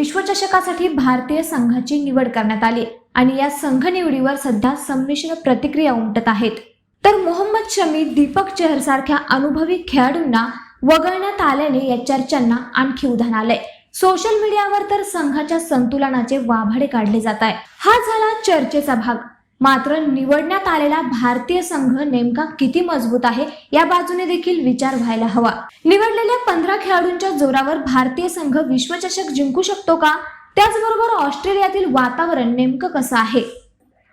विश्वचषकासाठी भारतीय संघाची निवड करण्यात आली आणि या संघ निवडीवर सध्या संमिश्र प्रतिक्रिया उमटत आहेत. तर मोहम्मद शमी दीपक चहर सारख्या अनुभवी खेळाडूंना वगळण्यात आल्याने या चर्चांना आणखी उधाण आलंय. सोशल मीडियावर तर संघाच्या संतुलनाचे वाभाडे काढले जात आहे. हा झाला चर्चेचा भाग. मात्र निवडण्यात आलेला भारतीय संघ नेमका किती मजबूत आहे या बाजूने देखील विचार व्हायला हवा. निवडलेल्या पंधरा खेळाडूंच्या जोरावर भारतीय संघ विश्वचषक जिंकू शकतो का? त्याचबरोबर ऑस्ट्रेलियातील वातावरण नेमकं कसं आहे?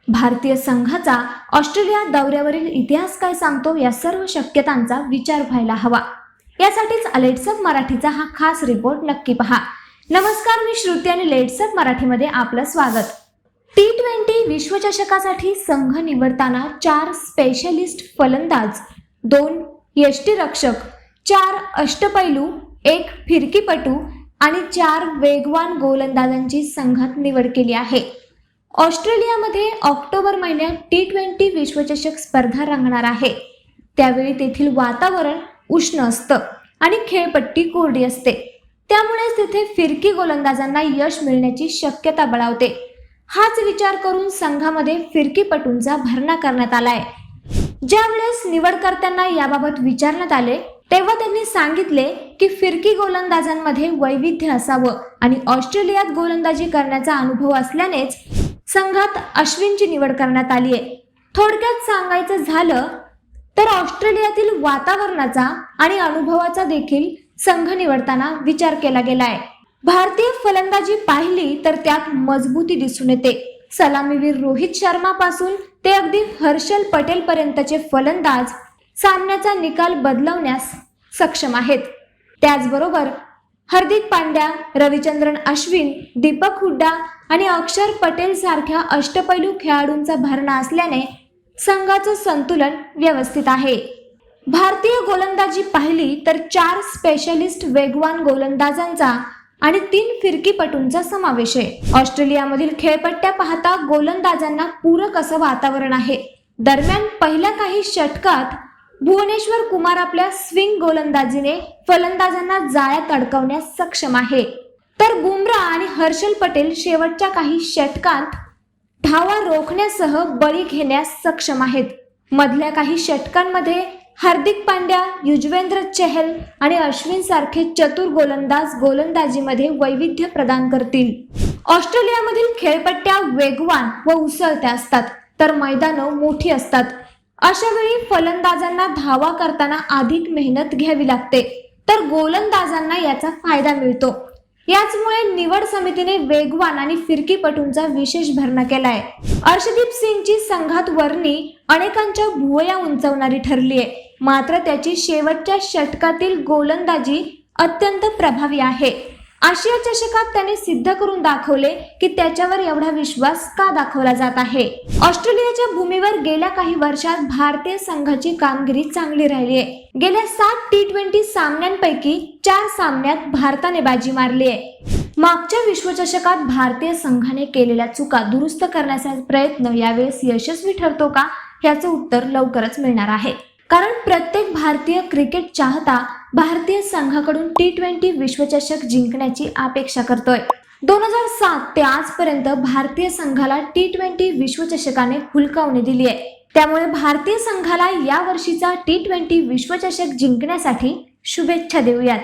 भारतीय संघाचा ऑस्ट्रेलिया दौऱ्यावरील इतिहास काय सांगतो या सर्व शक्यतांचा विचार व्हायला हवा. यासाठीच लेट्सअप मराठीचा हा खास रिपोर्ट नक्की पहा. नमस्कार मी श्रुती आणि लेट्सअप मराठीमध्ये आपलं स्वागत. टी ट्वेंटी विश्वचषकासाठी संघ निवडताना चार स्पेशलिस्ट फलंदाज दोन यष्टीरक्षक चार अष्टपैलू एक फिरकीपटू आणि चार वेगवान गोलंदाजांची संघात निवड केली आहे. ऑस्ट्रेलियामध्ये ऑक्टोबर महिन्यात टी ट्वेंटी विश्वचषक स्पर्धा रंगणार आहे. त्यावेळी तेथील वातावरण उष्ण असतं आणि खेळपट्टी कोरडी असते. त्यामुळेच तिथे फिरकी गोलंदाजांना यश मिळण्याची शक्यता बळावते. हाच विचार करून संघामध्ये फिरकीपटूंचा भरणा करण्यात आलाय. ज्यावेळेस निवडकर्त्यांना याबाबत विचारण्यात आले तेव्हा त्यांनी सांगितले की फिरकी गोलंदाजांमध्ये वैविध्य असावं आणि ऑस्ट्रेलियात गोलंदाजी करण्याचा अनुभव असल्यानेच संघात अश्विनची निवड करण्यात आली आहे. थोडक्यात सांगायचं झालं तर ऑस्ट्रेलियातील वातावरणाचा आणि अनुभवाचा देखील संघ निवडताना विचार केला गेलाय. भारतीय फलंदाजी पाहिली तर त्यात मजबूती दिसून येते. सलामीवीर रोहित शर्मा पासून ते अगदी हर्षल पटेल पर्यंतचे फलंदाज सामन्याचा निकाल बदलवण्यास सक्षम आहेत. त्याचबरोबर हार्दिक पांड्या रविचंद्रन अश्विन दीपक हुड्डा आणि अक्षर पटेल सारख्या अष्टपैलू खेळाडूंचा भरणा असल्याने संघाचं संतुलन व्यवस्थित आहे. भारतीय गोलंदाजी पाहिली तर चार स्पेशलिस्ट वेगवान गोलंदाजांचा आणि तीन फिरकीपटूंचा समावेश आहे. ऑस्ट्रेलियामधील खेळपट्ट्या पाहता गोलंदाजांना पूरक असं वातावरण आहे. दरम्यान पहिल्या काही षटकात भुवनेश्वर कुमार आपल्या स्विंग गोलंदाजीने फलंदाजांना जाळ्यात अडकवण्यास सक्षम आहे. तर बुमरा आणि हर्षल पटेल शेवटच्या काही षटकांत धावा रोखण्यासह बळी घेण्यास सक्षम आहेत. मधल्या काही षटकांमध्ये हार्दिक पांड्या युजवेंद्र चहल आणि अश्विन सारखे चतुर गोलंदाज गोलंदाजीमध्ये वैविध्य प्रदान करतील. ऑस्ट्रेलियामधील खेळपट्ट्या वेगवान व उसळत्या असतात तर मैदानं मोठी असतात. अशा वेळी फलंदाजांना धावा करताना अधिक मेहनत घ्यावी लागते तर गोलंदाजांना याचा फायदा मिळतो. याचमुळे निवड समितीने वेगवान आणि फिरकीपटूंचा विशेष भरणा केलाय. अर्षदीप सिंगची संघात वर्णी अनेकांच्या भुवया उंचवणारी ठरली आहे मात्र त्याची शेवटच्या षटकातील गोलंदाजी अत्यंत प्रभावी आहे. आशिया चषकात त्याने सिद्ध करून दाखवले की त्याच्यावर एवढा विश्वास का दाखवला जात आहे? ऑस्ट्रेलियाच्या भूमीवर गेल्या काही वर्षात भारतीय संघाची कामगिरी चांगली राहिली आहे. गेल्या सात टी ट्वेंटी सामन्यांपैकी चार सामन्यात भारताने बाजी मारली आहे. मागच्या विश्वचषकात भारतीय संघाने केलेल्या चुका दुरुस्त करण्याचा प्रयत्न यावेळेस यशस्वी ठरतो का? ह्याचं उत्तर लवकरच मिळणार आहे. कारण प्रत्येक भारतीय क्रिकेट चाहता भारतीय संघाकडून टी ट्वेंटी विश्वचषक जिंकण्याची अपेक्षा करतोय. दोन हजार सात ते आजपर्यंत भारतीय संघाला टी ट्वेंटी विश्वचषकाने हुलकावणी दिली आहे. त्यामुळे भारतीय संघाला या वर्षीचा टी ट्वेंटी विश्वचषक जिंकण्यासाठी शुभेच्छा देऊयात.